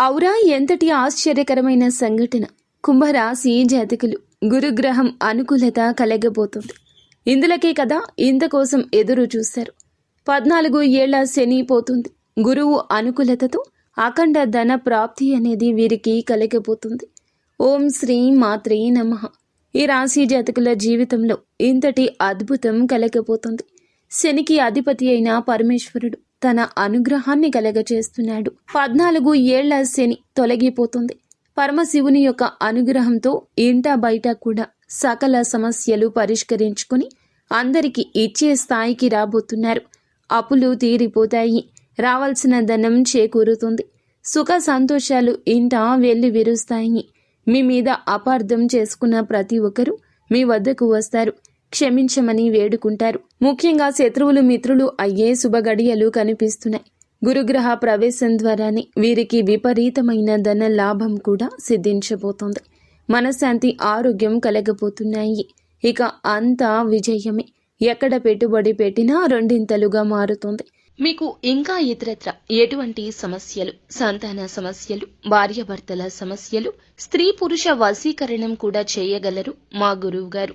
ఔరా ఎంతటి ఆశ్చర్యకరమైన సంఘటన. కుంభరాశి జాతకులు గురుగ్రహం అనుకూలత కలగబోతుంది. ఇందులకే కదా ఇంతకోసం ఎదురు చూశారు. పద్నాలుగు ఏళ్ళ శని పోతుంది. గురువు అనుకూలతతో అఖండ ధన ప్రాప్తి అనేది వీరికి కలగబోతుంది. ఓం శ్రీ మాత్రే నమః. ఈ రాశి జాతకుల జీవితంలో ఇంతటి అద్భుతం కలగబోతుంది. శనికి అధిపతి అయిన పరమేశ్వరుడు తన అనుగ్రహాన్ని కలగచేస్తున్నాడు పద్నాలుగు ఏళ్ళ శని తొలగిపోతుంది. పరమశివుని యొక్క అనుగ్రహంతో ఇంట బయట కూడా సకల సమస్యలు పరిష్కరించుకుని అందరికీ ఇచ్చే స్థాయికి రాబోతున్నారు. అప్పులు తీరిపోతాయి. రావాల్సిన ధనం చేకూరుతుంది. సుఖ సంతోషాలు ఇంట వెళ్ళి విరుస్తాయి. మీ మీద అపార్థం చేసుకున్న ప్రతి ఒక్కరూ మీ వద్దకు వస్తారు. క్షమించమని వేడుకుంటారు. ముఖ్యంగా శత్రువులు మిత్రులు అయ్యే శుభగడియలు కనిపిస్తున్నాయి. గురుగ్రహ ప్రవేశం ద్వారానే వీరికి విపరీతమైన ధన లాభం కూడా సిద్ధించబోతోంది. మనశ్శాంతి ఆరోగ్యం కలగబోతున్నాయి. ఇక అంతా విజయమే. ఎక్కడ పెట్టుబడి పెట్టినా రెండింతలుగా మారుతుంది. మీకు ఇంకా ఇతరత్ర ఎటువంటి సమస్యలు సంతాన సమస్యలు భార్యాభర్తల సమస్యలు స్త్రీ పురుష వశీకరణం కూడా చేయగలరు మా గురువు గారు